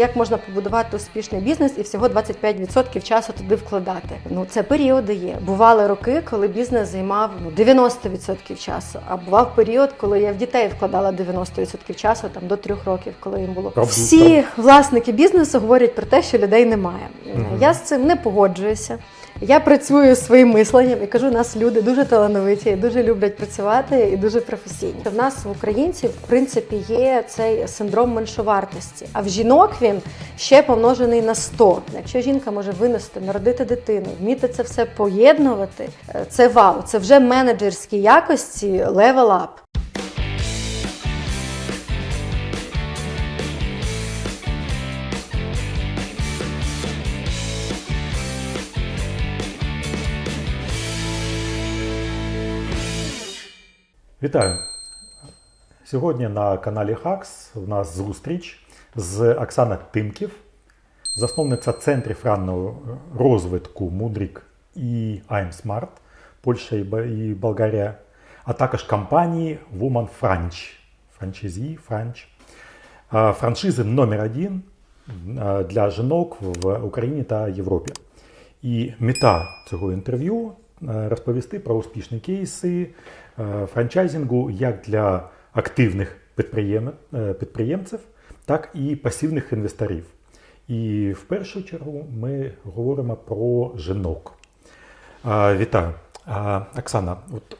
як можна побудувати успішний бізнес і всього 25% часу туди вкладати. Ну це періоди є. Бували роки, коли бізнес займав ну, 90% часу. А бував період, коли я в дітей вкладала 90% часу, там до трьох років, коли їм було. Всі власники бізнесу говорять про те, що людей немає. Я з цим не погоджуюся. Я працюю своїм мисленням і кажу, нас люди дуже талановиті, дуже люблять працювати і дуже професійні. В нас в українців, в принципі, є цей синдром меншовартості. А в жінок він ще помножений на 100. Якщо жінка може винести, народити дитину, вміти це все поєднувати, е, це вау, це вже менеджерські якості level up. Вітаю! Сьогодні на каналі Хакс у нас зустріч з Оксана Тимків, засновниця центрів раннього розвитку Мудрік і Smart, Польща і Болгарія, а також компанії Woman French, франчайзі French, франшизи номер один для жінок в Україні та Європі. І мета цього інтерв'ю розповісти про успішні кейси е, франчайзингу як для активних е, підприємців, так і пасивних інвесторів. І в першу чергу ми говоримо про жінок. Вітаю. Оксана, от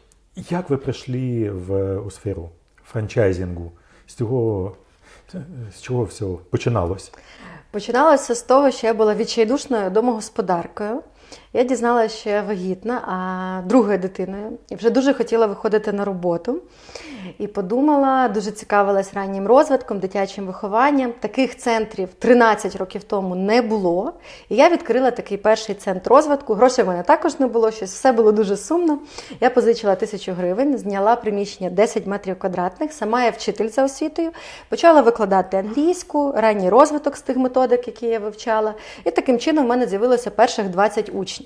як ви прийшли в, у сферу франчайзингу? З цього, з чого все починалось? Починалося з того, що я була відчайдушною домогосподаркою. Я дізналася, що я вагітна, а другою дитиною, і вже дуже хотіла виходити на роботу. І подумала, дуже цікавилась раннім розвитком, дитячим вихованням. Таких центрів 13 років тому не було. І я відкрила такий перший центр розвитку. Грошей в мене також не було, щось все було дуже сумно. Я позичила тисячу гривень, зняла приміщення 10 метрів квадратних. Сама я вчитель за освітою, почала викладати англійську, ранній розвиток з тих методик, які я вивчала. І таким чином в мене з'явилося перших 20 учнів.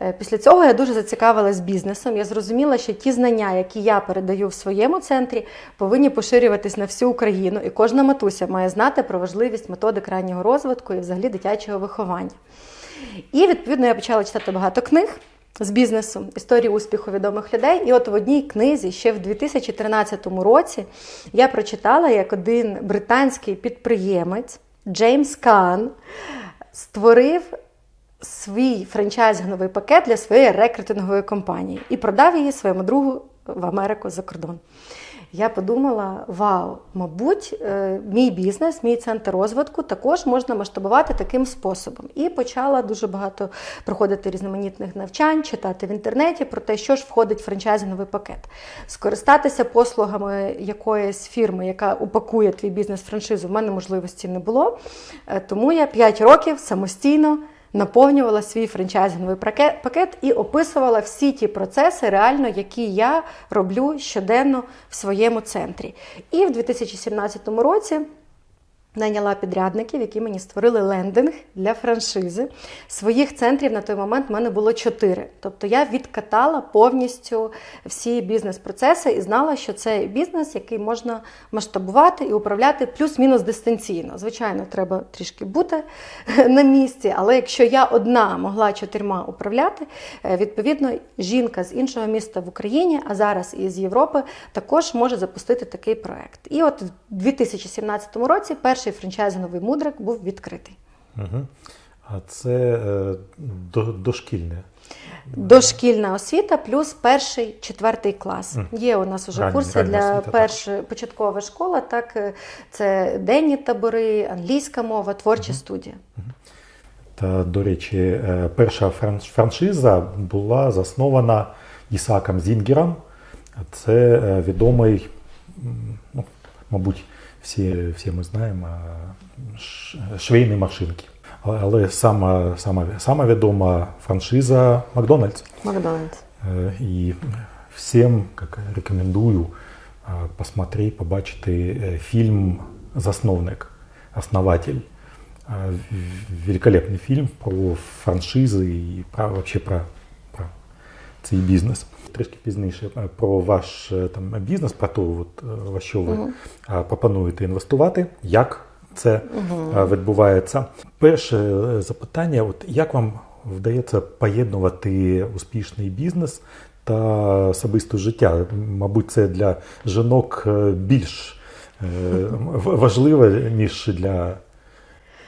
Е, Після цього я дуже зацікавилась бізнесом. Я зрозуміла, що ті знання, які я передаю в своєму центрі, повинні поширюватись на всю Україну, і кожна матуся має знати про важливість методик раннього розвитку і взагалі дитячого виховання. І відповідно я почала читати багато книг. З бізнесу історії успіху відомих людей. І от в одній книзі ще в 2013 році я прочитала, як один британський підприємець Джеймс Кан створив свій франчайзинговий пакет для своєї рекрутингової компанії і продав її своєму другу в Америку за кордон. Я подумала: вау, мабуть, е, мій бізнес, мій центр розвитку також можна масштабувати таким способом. І почала дуже багато проходити різноманітних навчань, читати в інтернеті про те, що ж входить в франчайзинговий пакет, скористатися послугами якоїсь фірми, яка упакує твій бізнес-франшизу, в мене можливості не було. Е, Тому я 5 років самостійно наповнювала свій франчайзинговий пакет- і описувала всі ті процеси, реально, які я роблю щоденно в своєму центрі. І в 2017 році. Найняла підрядників, які мені створили лендинг для франшизи. Своїх центрів на той момент в мене було чотири. Тобто я відкатала повністю всі бізнес-процеси і знала, що це бізнес, який можна масштабувати і управляти плюс-мінус дистанційно. Звичайно, треба трішки бути на місці, але якщо я одна могла чотирма управляти, е, відповідно, жінка з іншого міста в Україні, а зараз і з Європи, також може запустити такий проект. І от в 2017 році перший франчайзинговий мудрик був відкритий. Угу. А це е, до, дошкільне. Дошкільна освіта плюс перший, четвертий клас. Є у нас уже Ранні- курси рання для першої початкова школа. Так е, це денні табори, англійська мова, творча студія. Та, до речі, е, перша франшиза була заснована Ісаком Зінгером. Це е, відомий, ну, мабуть, всі, всі ми знаємо, е, ш- швейні машинки. Але, але сама, сама, сама відома франшиза Макдональдс. Макдональдс. Э, И всем как рекомендую э, посмотреть, побачити э, фільм Засновник, основатель. Э, в- Великолепний фільм про франшизи і про, вообще про, про цей бізнес. Трішки пізніше е, про ваш е, там бізнес, про те, от, е, во що ви е, пропонуєте інвестувати, як це е, відбувається. Перше запитання: от як вам вдається поєднувати успішний бізнес та особисте життя? Мабуть, це для жінок більш е, в- важливо, ніж для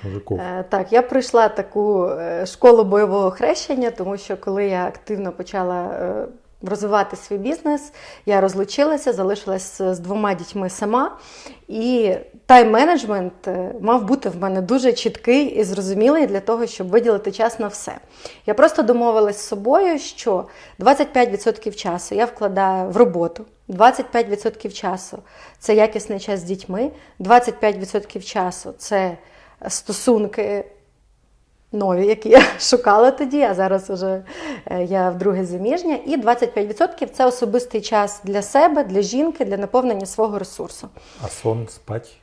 мужиків. Е, Так, я пройшла таку е, школу бойового хрещення, тому що коли я активно почала е, розвивати свій бізнес, я розлучилася, залишилась з двома дітьми сама. І тайм-менеджмент мав бути в мене дуже чіткий і зрозумілий для того, щоб виділити час на все. Я просто домовилась з собою, що 25% часу я вкладаю в роботу, 25% часу це якісний час з дітьми, 25% часу це стосунки нові, які я шукала тоді, а зараз вже я я вдруге заміжня. І 25% це особистий час для себе, для жінки, для наповнення свого ресурсу. А сон спать?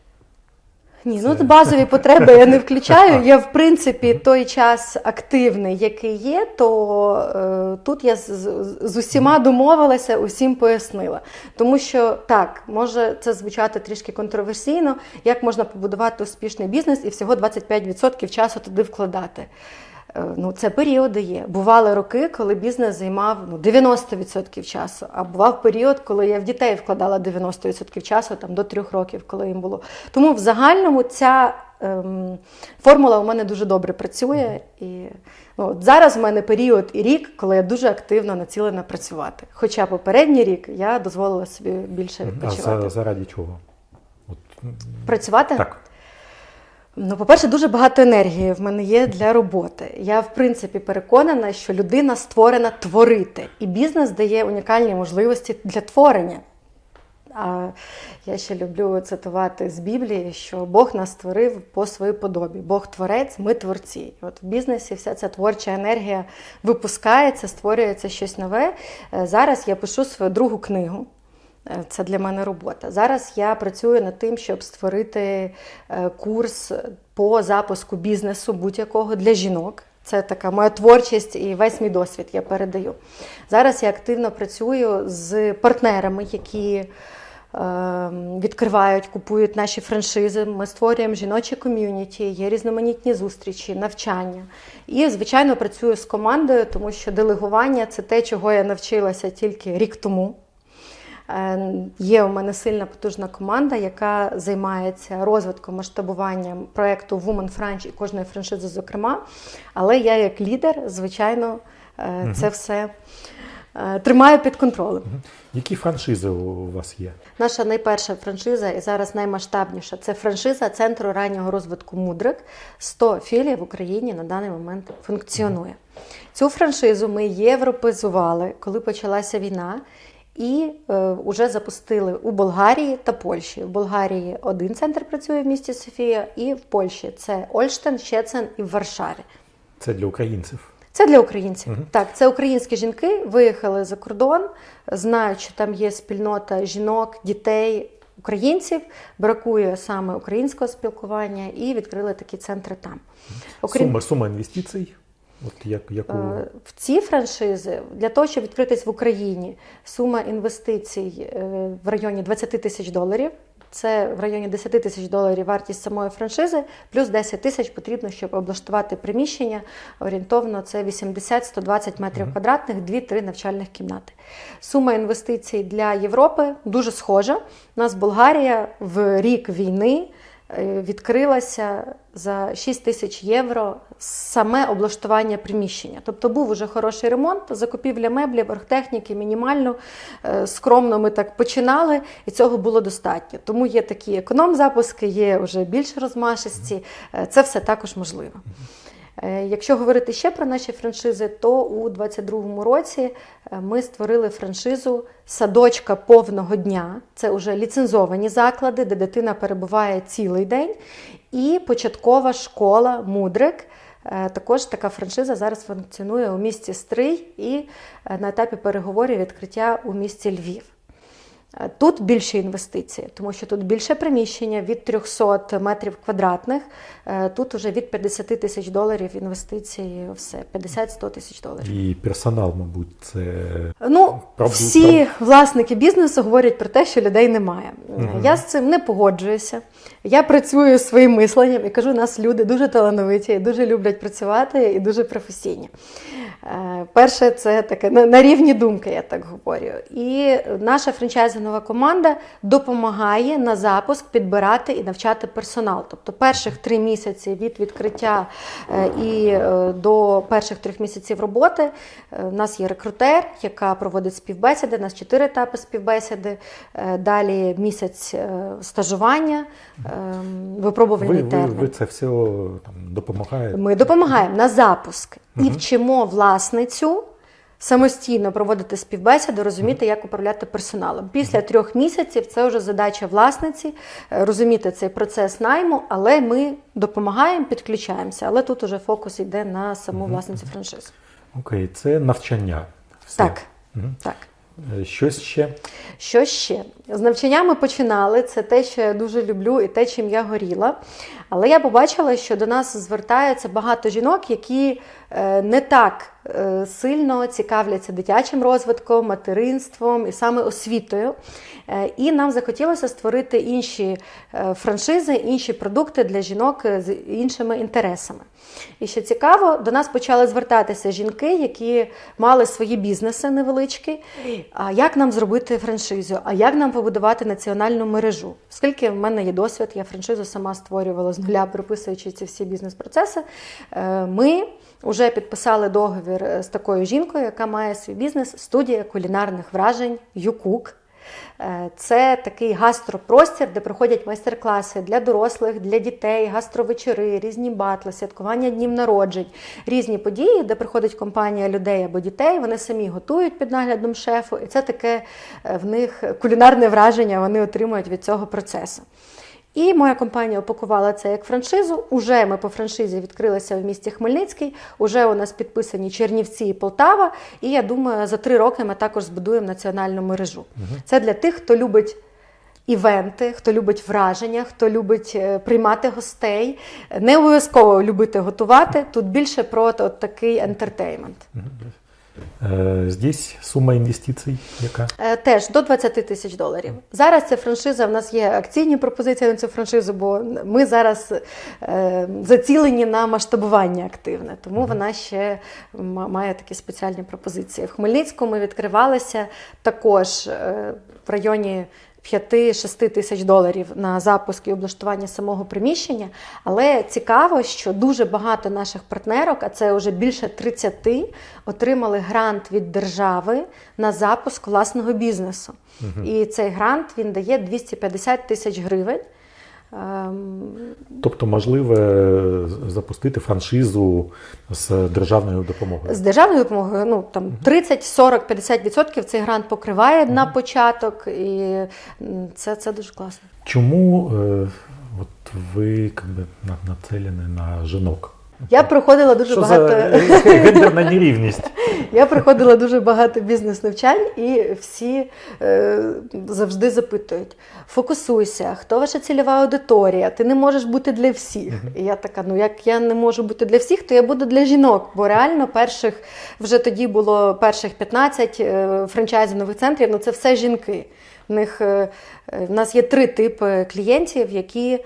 Ні, ну базові потреби я не включаю. Я, в принципі, той час активний, який є, то е, тут я з, з, з усіма домовилася, усім пояснила. Тому що так, може це звучати трішки контроверсійно, як можна побудувати успішний бізнес і всього 25% часу туди вкладати. Е, Ну, це періоди є. Бували роки, коли бізнес займав ну, 90% часу, а бував період, коли я в дітей вкладала 90% часу, там до трьох років, коли їм було. Тому в загальному ця ем, формула у мене дуже добре працює. І ну, от зараз в мене період і рік, коли я дуже активно націлена працювати. Хоча попередній рік я дозволила собі більше А за, заради чого? От, Працювати? так. Ну, по-перше, дуже багато енергії в мене є для роботи. Я, в принципі, переконана, що людина створена творити, і бізнес дає унікальні можливості для творення. А я ще люблю цитувати з Біблії, що Бог нас створив по своїй подобі. Бог творець, ми творці. От в бізнесі вся ця творча енергія випускається, створюється щось нове. Е, Зараз я пишу свою другу книгу. Е, Це для мене робота. Зараз я працюю над тим, щоб створити е, курс по запуску бізнесу будь-якого для жінок. Це така моя творчість і весь мій досвід я передаю. Зараз я активно працюю з партнерами, які е, відкривають, купують наші франшизи. Ми створюємо жіночі ком'юніті, є різноманітні зустрічі, навчання. І, звичайно, працюю з командою, тому що делегування це те, чого я навчилася тільки рік тому. Е, Є у мене сильна потужна команда, яка займається розвитком, масштабуванням проєкту Woman French і кожної франшизи, зокрема. Але я, як лідер, звичайно, е, це все е, тримаю під контролем. Які франшизи у вас є? Наша найперша франшиза і зараз наймасштабніша це франшиза Центру раннього розвитку Мудрик. 100 філій в Україні на даний момент функціонує. Цю франшизу ми європезували, коли почалася війна. І е, вже запустили у Болгарії та Польщі. В Болгарії один центр працює в місті Софія, і в Польщі це Ольштен, Щецин і в Варшаві. Це для українців. Це для українців. Так, це українські жінки виїхали за кордон, знають, що там є спільнота жінок, дітей, українців. Бракує саме українського спілкування і відкрили такі центри там. Сума, сума інвестицій. От як, яку... Е, В ці франшизи для того, щоб відкритись в Україні, сума інвестицій е, в районі 20 тисяч доларів. Це в районі 10 тисяч доларів вартість самої франшизи, плюс 10 тисяч потрібно, щоб облаштувати приміщення. Орієнтовно це 80-120 метрів квадратних, 2-3 навчальних кімнати. Сума інвестицій для Європи дуже схожа. У нас Болгарія в рік війни відкрилася за 6 тисяч євро саме облаштування приміщення. Тобто був уже хороший ремонт, закупівля меблів, оргтехніки, мінімально, е, скромно ми так починали, і цього було достатньо. Тому є такі економ-запуски, є вже більш розмашисті. Е, Це все також можливо. Е, Якщо говорити ще про наші франшизи, то у 2022 році е, ми створили франшизу садочка повного дня. Це вже ліцензовані заклади, де дитина перебуває цілий день. І початкова школа Мудрик. Е, Також така франшиза зараз функціонує у місті Стрий і на етапі переговорів відкриття у місті Львів. Е, Тут більше інвестиції, тому що тут більше приміщення від 300 метрів квадратних. Е, Тут уже від 50 тисяч доларів інвестиції, все 50-100 тисяч доларів. І персонал, мабуть, це Ну, Правду- всі власники бізнесу говорять про те, що людей немає. Угу. Я з цим не погоджуюся. Я працюю своїм мисленням і кажу, нас люди дуже талановиті, дуже люблять працювати і дуже професійні. Е, Перше, це таке на, рівні думки, я так говорю. І наша франчайзинова команда допомагає на запуск підбирати і навчати персонал. Тобто перших три місяці від відкриття е, і е, до перших трьох місяців роботи у нас є рекрутер, яка проводить співбесіди. У нас чотири етапи співбесіди. Далі місяць стажування, випробувальний ви, термін. ви це все там допомагаєте. Ми допомагаємо на запуск і вчимо власницю самостійно проводити співбесіду, розуміти, як управляти персоналом. Після трьох місяців це вже задача власниці е, розуміти цей процес найму, але ми допомагаємо, підключаємося. Але тут уже фокус йде на саму власницю франшизи. Окей, це навчання. Все. Так, Мгм. так. Е, Щось ще. Що ще? З навчаннями починали. Це те, що я дуже люблю, і те, чим я горіла. Але я побачила, що до нас звертається багато жінок, які не так е, сильно цікавляться дитячим розвитком, материнством і саме освітою. Е, І нам захотілося створити інші е, франшизи, інші продукти для жінок е, з іншими інтересами. І що цікаво, до нас почали звертатися жінки, які мали свої бізнеси невеличкі. А як нам зробити франшизу? А як нам побудувати національну мережу? Оскільки в мене є досвід, я франшизу сама створювала з нуля, прописуючи ці всі бізнес-процеси. е, Ми вже підписали договір е, з такою жінкою, яка має свій бізнес студія кулінарних вражень Юкук. Е, Це такий гастропростір, де проходять майстер-класи для дорослих, для дітей, гастровечори, різні батли, святкування днів народжень, різні події, де приходить компанія людей або дітей. Вони самі готують під наглядом шефу, і це таке е, в них кулінарне враження вони отримують від цього процесу. І моя компанія опакувала це як франшизу. Уже ми по франшизі відкрилися в місті Хмельницький. Уже у нас підписані Чернівці і Полтава. І я думаю, за три роки ми також збудуємо національну мережу. Це для тих, хто любить. Івенти, хто любить враження, хто любить е, приймати гостей, не обов'язково любити готувати. Тут більше про от такий ентертеймент. Е, Здесь сума інвестицій яка? Е, Теж до 20 тисяч доларів. Зараз ця франшиза. В нас є акційні пропозиції на цю франшизу, бо ми зараз е, зацілені на масштабування активне, тому вона ще має такі спеціальні пропозиції. В Хмельницькому ми відкривалися також в районі. 5-6 тисяч доларів на запуск і облаштування самого приміщення. Але цікаво, що дуже багато наших партнерок, а це вже більше 30, отримали грант від держави на запуск власного бізнесу. І цей грант він дає 250 тисяч гривень. Ем, Тобто можливо запустити франшизу з державною допомогою. З державною допомогою ну там 30, 40, 50 відсотків цей грант покриває на початок, і це, це дуже класно. Чому е, от ви якби, би, на- нацелені на жінок? Я проходила дуже Що багато. за е, гендерна нерівність? Я проходила дуже багато бізнес-навчань, і всі е, завжди запитують: фокусуйся, хто ваша цільова аудиторія? Ти не можеш бути для всіх. І я така: ну як я не можу бути для всіх, то я буду для жінок. Бо реально перших вже тоді було перших 15 е, франчайзингових центрів. Ну це все жінки. В них е, е, в нас є три типи клієнтів, які е,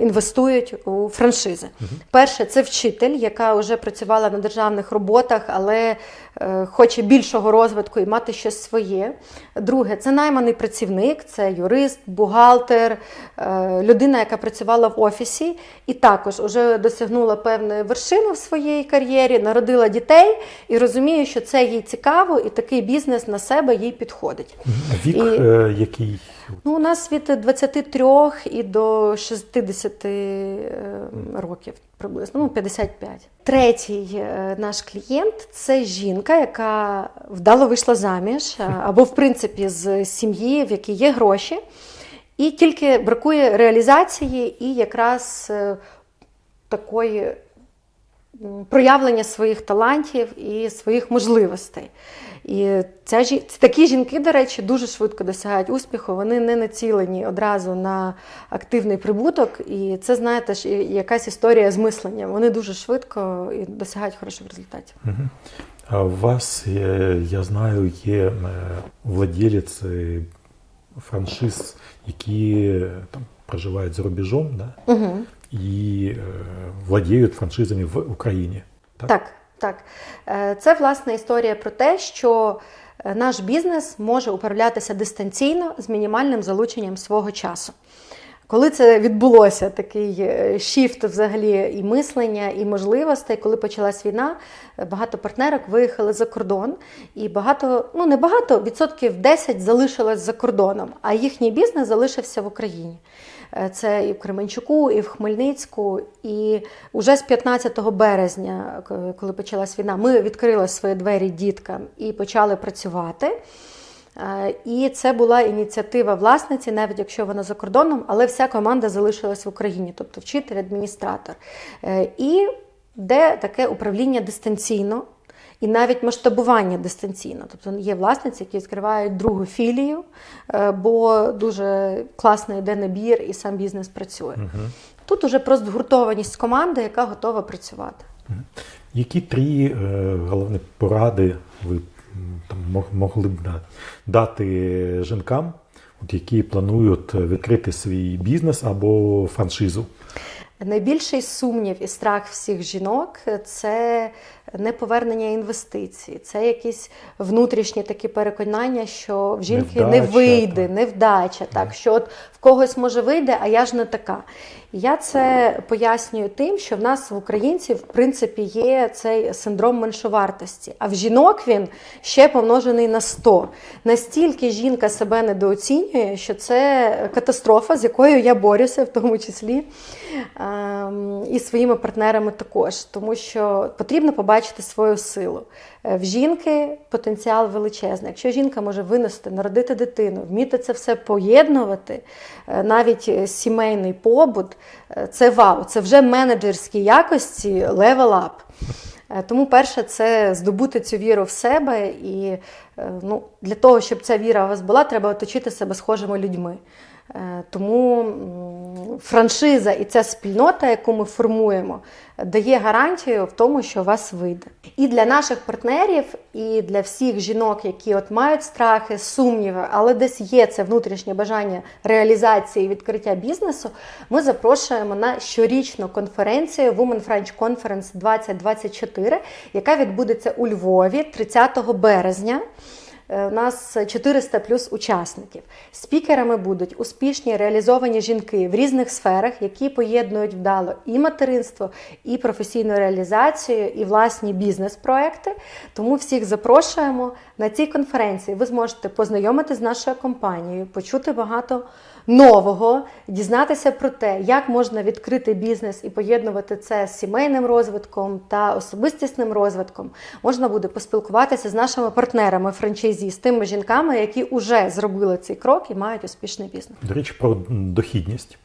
інвестують у франшизи. Перше, це вчитель, яка вже працювала на державних роботах, але е, хоче більшого розвитку і мати щось своє. Друге, це найманий працівник, це юрист, бухгалтер, е, людина, яка працювала в офісі, і також вже досягнула певної вершини в своїй кар'єрі, народила дітей і розуміє, що це їй цікаво, і такий бізнес на себе їй підходить. Вік І- е, який? Ну, у нас від 23 і до 60 е, років приблизно, ну 55. Третій е, наш клієнт це жінка, яка вдало вийшла заміж, е, або, в принципі, з сім'ї, в якій є гроші, і тільки бракує реалізації і якраз такої проявлення своїх талантів і своїх можливостей. І ця, жі- такі жінки, до речі, дуже швидко досягають успіху. Вони не націлені одразу на активний прибуток. І це, знаєте, ж якась історія з мисленням. Вони дуже швидко і досягають хороших результатів. А у вас, я знаю, є е, е, франшиз, які е, там проживають за рубежом, да? Угу. і е, владіють франшизами в Україні. Так? Так, так. Е, Це власне історія про те, що е, наш бізнес може управлятися дистанційно з мінімальним залученням свого часу. Коли це відбулося, такий е, шіфт взагалі і мислення, і можливостей, коли почалась війна, е, багато партнерок виїхали за кордон, і багато, ну не багато, відсотків 10 залишилось за кордоном, а їхній бізнес залишився в Україні. Е, Це і в Кременчуку, і в Хмельницьку. І вже з 15 березня, коли почалась війна, ми відкрили свої двері діткам і почали працювати. Е, І це була ініціатива власниці, навіть якщо вона за кордоном, але вся команда залишилась в Україні, тобто вчитель, адміністратор. Е, І де таке управління дистанційно. І навіть масштабування дистанційно. Тобто є власниці, які відкривають другу філію, е, бо дуже класно йде набір і сам бізнес працює. Тут уже просто згуртованість команди, яка готова працювати. Які три е, головні поради ви там, могли б дати жінкам, от, які планують відкрити свій бізнес або франшизу? Найбільший сумнів і страх всіх жінок це неповернення інвестицій, це якісь внутрішні такі переконання, що в жінки не вийде, так. невдача, так. Що от когось може вийде, а я ж не така. Я це пояснюю тим, що в нас в українців в принципі є цей синдром меншовартості, а в жінок він ще помножений на 100. Настільки жінка себе недооцінює, що це катастрофа, з якою я борюся, в тому числі ем, і своїми партнерами також, тому що потрібно побачити свою силу. Е, В жінки потенціал величезний. Якщо жінка може винести, народити дитину, вміти це все поєднувати, е, навіть е, сімейний побут, це вау, це вже менеджерські якості level up. Тому перше, це здобути цю віру в себе, і ну, для того, щоб ця віра у вас була, треба оточити себе схожими людьми. Е, Тому франшиза і ця спільнота, яку ми формуємо, дає гарантію в тому, що вас вийде. І для наших партнерів, і для всіх жінок, які от мають страхи, сумніви, але десь є це внутрішнє бажання реалізації і відкриття бізнесу. Ми запрошуємо на щорічну конференцію Women French Conference 2024, яка відбудеться у Львові 30 березня. Е, У нас 400 плюс учасників. Спікерами будуть успішні реалізовані жінки в різних сферах, які поєднують вдало і материнство, і професійну реалізацію, і власні бізнес-проекти. Тому всіх запрошуємо на цій конференції. Ви зможете познайомитися з нашою компанією, почути багато нового, дізнатися про те, як можна відкрити бізнес і поєднувати це з сімейним розвитком та особистісним розвитком. Можна буде поспілкуватися з нашими партнерами франчайзі, з тими жінками, які вже зробили цей крок і мають успішний бізнес. До речі, про дохідність.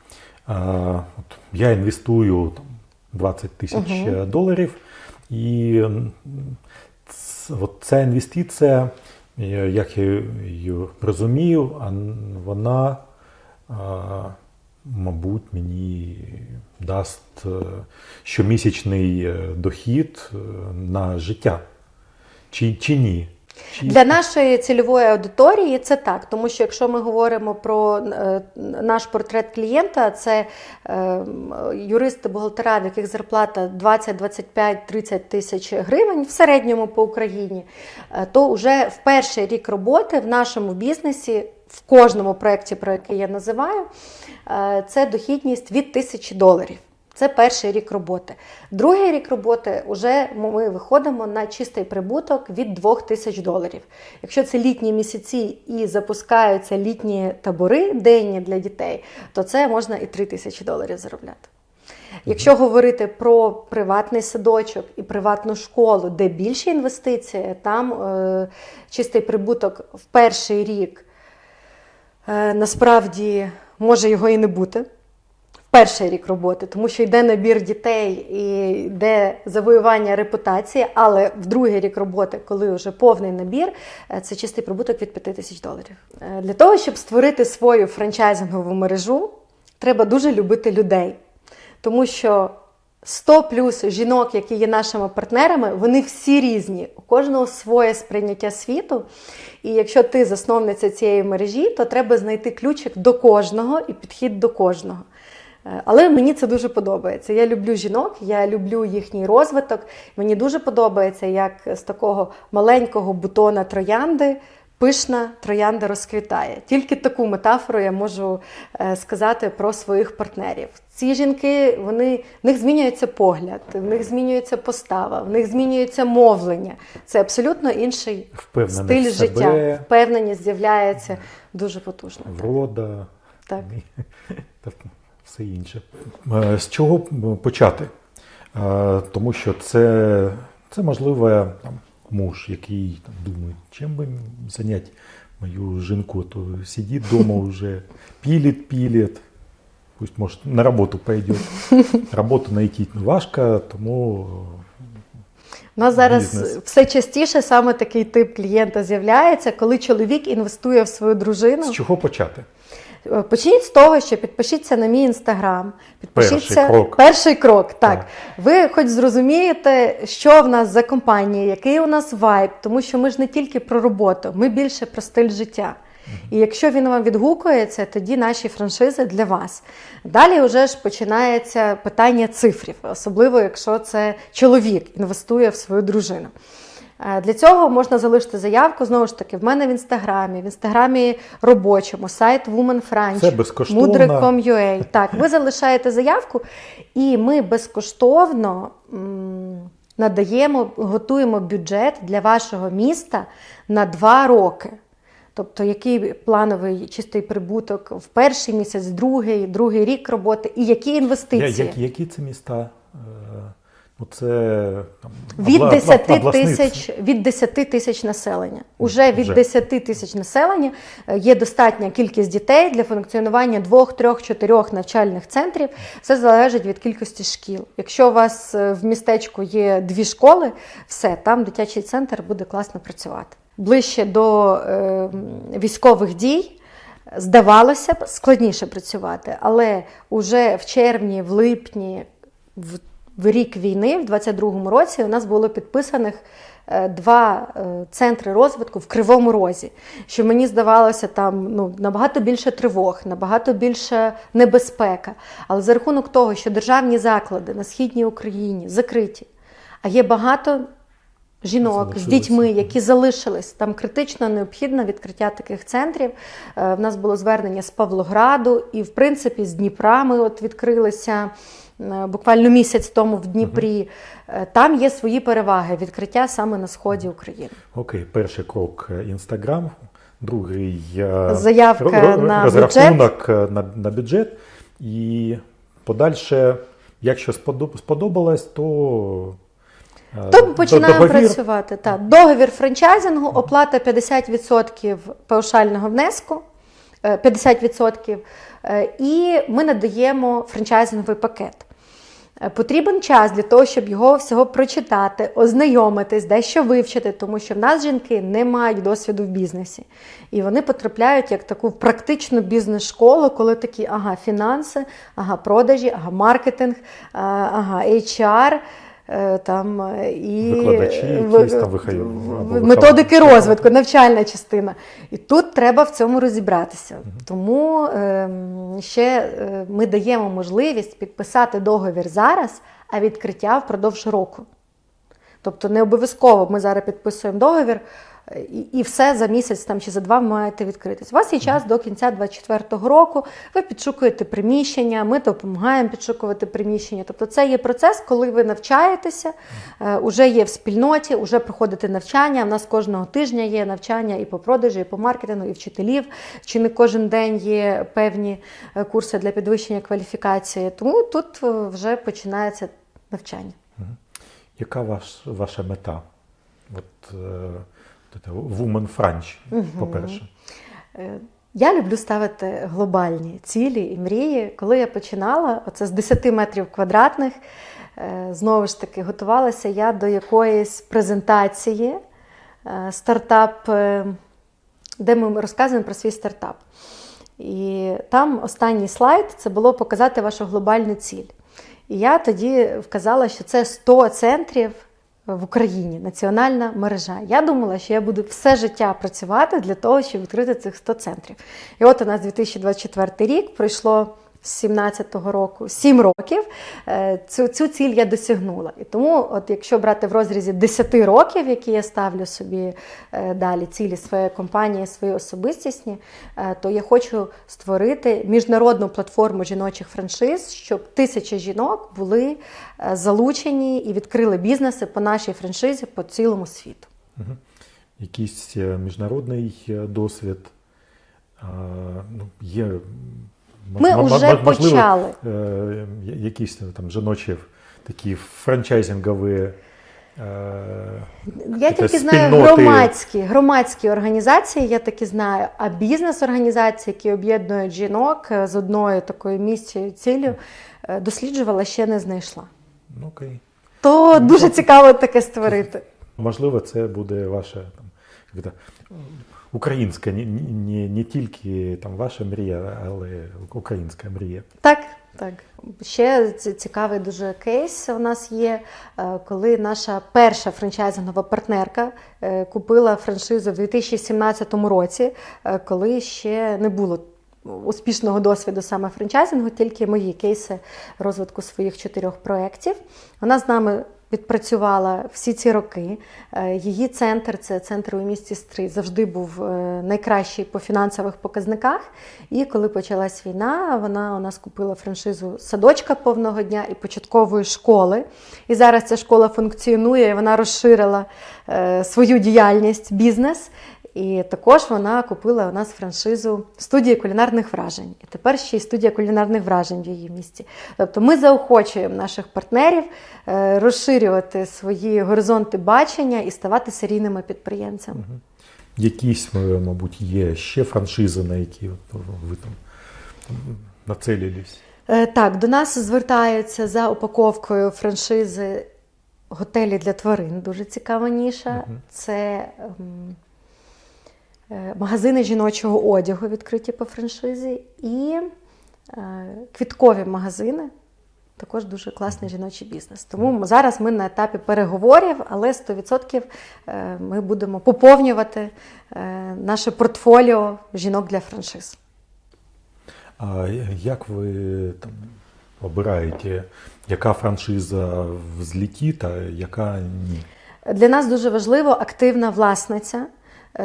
От я інвестую там, 20 тисяч Мгм. доларів, і от ця інвестиція, як я її розумію, вона, мабуть, мені дасть е, щомісячний е, дохід е, на життя. Чи, чи ні? Для нашої цільової аудиторії це так, тому що якщо ми говоримо про наш портрет клієнта, це юристи, бухгалтера, в яких зарплата 20, 25, 30 тисяч гривень в середньому по Україні, то вже в перший рік роботи в нашому бізнесі. В кожному проєкті, про який я називаю, е, це дохідність від тисячі доларів. Це перший рік роботи. Другий рік роботи вже ми виходимо на чистий прибуток від 2 тисяч доларів. Якщо це літні місяці і запускаються літні табори денні для дітей, то це можна і 3 тисячі доларів заробляти. Якщо говорити про приватний садочок і приватну школу, де більші інвестиції, там е, чистий прибуток в перший рік насправді може його і не бути. В перший рік роботи, тому що йде набір дітей і йде завоювання репутації, але в другий рік роботи, коли вже повний набір, е, це чистий прибуток від 5 тисяч доларів. Е, Для того, щоб створити свою франчайзингову мережу, треба дуже любити людей. Тому що 100 плюс жінок, які є нашими партнерами, вони всі різні. У кожного своє сприйняття світу. І якщо ти засновниця цієї мережі, то треба знайти ключик до кожного і підхід до кожного. Е, Але мені це дуже подобається. Я люблю жінок, я люблю їхній розвиток. Мені дуже подобається, як з такого маленького бутона троянди пишна троянда розквітає. Тільки таку метафору я можу е, сказати про своїх партнерів. Ці жінки, вони в них змінюється погляд, в них змінюється постава, в них змінюється мовлення. Це абсолютно інший Впевнений стиль в життя. Впевненість з'являється дуже потужно. врода Так. та все інше. Е, З чого почати? Е, Тому що це, це можливо, там, муж, який там, думає, чим би зайняти мою жінку, то сидить вдома вже, пилит, пилит. Пусть, может, на роботу пойдет. Роботу знайти важко, тому У нас зараз Бізнес. все частіше саме такий тип клієнта з'являється, коли чоловік інвестує в свою дружину. з чого почати? Е, Почніть з того, що підпишіться на мій інстаграм, підпишіться Перший крок. Перший крок, так. Так. Ви хоч зрозумієте, що в нас за компанія, який у нас вайб, тому що ми ж не тільки про роботу, ми більше про стиль життя. І якщо він вам відгукується, тоді наші франшизи для вас. Далі вже ж починається питання цифрів, особливо якщо це чоловік інвестує в свою дружину. Е, Для цього можна залишити заявку знову ж таки в мене в інстаграмі, в інстаграмі робочому, сайт Woman French. Mudre.com.ua. Так, ви залишаєте заявку, і ми безкоштовно надаємо, готуємо бюджет для вашого міста на два роки. Тобто, який плановий чистий прибуток в перший місяць, другий, другий рік роботи, і які Я, інвестиції. які, які це міста? Ну, це там, Від обла- 10 обласний тисяч від 10 тисяч населення. Уже від Вже. 10 тисяч населення е, є достатня кількість дітей для функціонування двох, трьох, чотирьох навчальних центрів. Це залежить від кількості шкіл. Якщо у вас е, в містечку є дві школи, все там дитячий центр буде класно працювати. Ближче до е, військових дій. Здавалося б, складніше працювати, але уже в червні, в липні, в, в рік війни, в 22-му році, у нас було підписаних е, два е, центри розвитку в Кривому Розі. Що мені здавалося, там ну, набагато більше тривог, набагато більше небезпека. Але за рахунок того, що державні заклади на східній Україні закриті, а є багато жінок з дітьми, які залишились. Там критично необхідно відкриття таких центрів. Е, В нас було звернення з Павлограду, і в принципі з Дніпра ми от відкрилися е, буквально місяць тому в Дніпрі. Е, Там є свої переваги відкриття саме на сході України. Окей, перший крок Інстаграм, другий Заявка на розрахунок е, на, на бюджет. І подальше, якщо сподобалось, то, е, То починаємо договір. працювати. Так. Договір франчайзингу, оплата 50% паушального внеску. е, 50%, е, і ми надаємо франчайзинговий пакет. Е, Потрібен час для того, щоб його всього прочитати, ознайомитись, дещо вивчити, тому що в нас жінки не мають досвіду в бізнесі. І вони потрапляють як таку практичну бізнес-школу, коли такі ага, фінанси, ага, продажі, ага, маркетинг, ага, HR. Е, Там е, і Викладачі які якісь там вихай- методики розвитку, навчальна частина. І тут треба в цьому розібратися. Тому ем, ще е, ми даємо можливість підписати договір зараз, а відкриття впродовж року. Тобто не обов'язково ми зараз підписуємо договір, і, і все за місяць там, чи за два ви маєте відкритись. У вас є час до кінця 2024 року, ви підшукуєте приміщення, ми допомагаємо підшукувати приміщення. Тобто це є процес, коли ви навчаєтеся, е, уже є в спільноті, вже проходите навчання. У нас кожного тижня є навчання і по продажі, і по маркетингу, і вчителів. Чи не кожен день є певні е, курси для підвищення кваліфікації. Тому тут е, вже починається навчання. Яка ваш, ваша мета? От, е, Woman French, по-перше. Е, Я люблю ставити глобальні цілі і мрії. Коли я починала, оце з 10 метрів квадратних, е, знову ж таки, готувалася я до якоїсь презентації, е, стартап, де ми розказуємо про свій стартап. І там останній слайд це було показати вашу глобальну ціль. І я тоді вказала, що це 100 центрів в Україні, національна мережа. Я думала, що я буду все життя працювати для того, щоб відкрити цих 100 центрів. І от у нас 2024 рік пройшло з 17-го року 7 років. Е, Цю, цю ціль я досягнула. І тому, от якщо брати в розрізі 10 років, які я ставлю собі е, далі, цілі своєї компанії, свої особистісні, е, то я хочу створити міжнародну платформу жіночих франшиз, щоб тисячі жінок були залучені і відкрили бізнеси по нашій франшизі по цілому світу. Якийсь е, міжнародний досвід. Ну, є, Ми вже почали. е, якісь там жіночі такі франчайзингові. е, Я тільки знаю спільноти. громадські, громадські організації, я таки знаю, а бізнес-організації, які об'єднують жінок е, з одною такою місією, ціллю, е, досліджувала, ще не знайшла. Ну, окей. То дуже цікаво таке створити. Можливо, це буде ваша там, українська, не, не, не тільки там, ваша мрія, але українська мрія. Так, так. Ще цікавий дуже кейс у нас є, е, коли наша перша франчайзингова партнерка е, купила франшизу в 2017 році, е, коли ще не було успішного досвіду саме франчайзингу, тільки мої кейси розвитку своїх чотирьох проєктів. Вона з нами відпрацювала всі ці роки. Е, Її центр, це центр у місті Стрий, завжди був е, найкращий по фінансових показниках. І коли почалась війна, вона у нас купила франшизу садочка повного дня і початкової школи. І зараз ця школа функціонує, і вона розширила е, свою діяльність, бізнес. І також вона купила у нас франшизу студії кулінарних вражень. І тепер ще й студія кулінарних вражень в її місті. Тобто ми заохочуємо наших партнерів е, розширювати свої горизонти бачення і ставати серійними підприємцями. Якісь, е, мабуть, є ще франшизи, на які от ви там, нацелились. Е, Так, до нас звертаються за упаковкою франшизи готелі для тварин. Дуже цікава ніша. Це ем, магазини жіночого одягу відкриті по франшизі і е, квіткові магазини. Також дуже класний жіночий бізнес. Тому зараз ми на етапі переговорів, але 100% е, ми будемо поповнювати е, наше портфоліо жінок для франшиз. А як ви там обираєте, яка франшиза в зліті яка ні? Для нас дуже важливо активна власниця, е,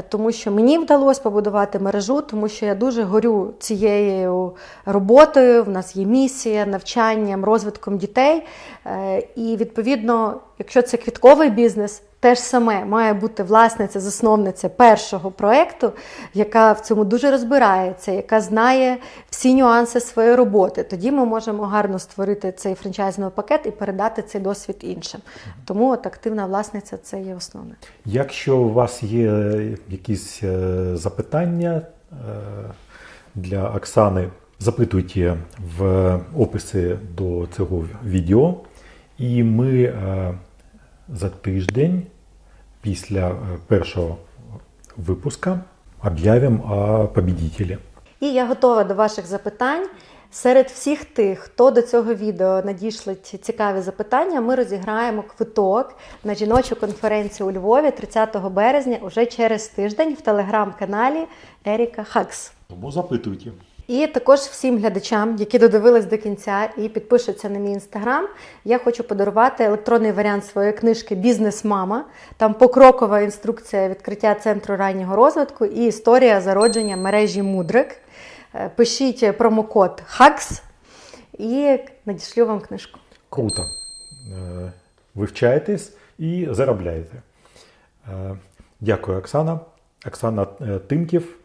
тому що мені вдалося побудувати мережу, тому що я дуже горю цією роботою. В нас є місія, навчанням, розвитком дітей. Е, І відповідно, якщо це квітковий бізнес, теж саме має бути власниця, засновниця першого проекту, яка в цьому дуже розбирається, яка знає всі нюанси своєї роботи. Тоді ми можемо гарно створити цей франчайзний пакет і передати цей досвід іншим. Тому от активна власниця це є основне. Якщо у вас є якісь е, запитання е, для Оксани, запитуйте в описі до цього відео, і ми е, за тиждень після е, першого випуска об'явимо о победителі. І я готова до ваших запитань. Серед всіх тих, хто до цього відео надішлить цікаві запитання, ми розіграємо квиток на жіночу конференцію у Львові 30 березня уже через тиждень в телеграм-каналі Еріка Хакс. Тому запитуйте. І також всім глядачам, які додивились до кінця і підпишуться на мій інстаграм, я хочу подарувати електронний варіант своєї книжки Бізнес-мама. Там покрокова інструкція відкриття центру раннього розвитку і історія зародження мережі Мудрик. Е, Пишіть промокод HACS і надішлю вам книжку. Круто. Е, Вивчаєтесь і заробляєте. Е, Дякую, Оксана. Оксана Тимків,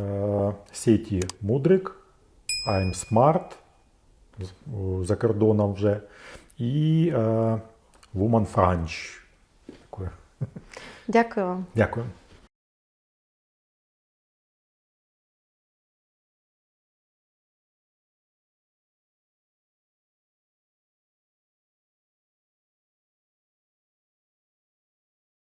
е, сеті Мудрик, I'm Smart за кордоном вже. І е, Woman French. Дякую вам. Дякую.